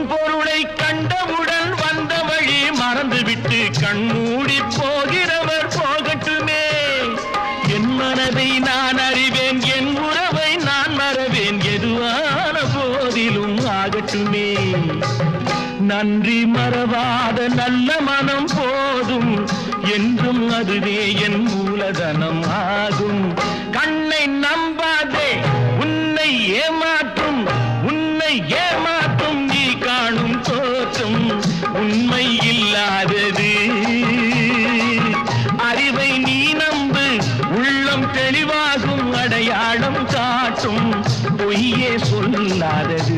பொருளை கண்டவுடன் வந்த வழி மறந்துவிட்டு கண்மூடி போகிறவர் போகட்டுமே. என் மனதை நான் அறிவேன் என் உறவை நான் மறவேன். எதுவான போதிலும் ஆகட்டுமே. நன்றி மறவாத நல்ல மனம் போதும் என்றும் அதுவே என் மூலதனம் ஆகும். தெளிவாகும் அடையாளம் காட்டும் பொய்யே சொல்லாதது.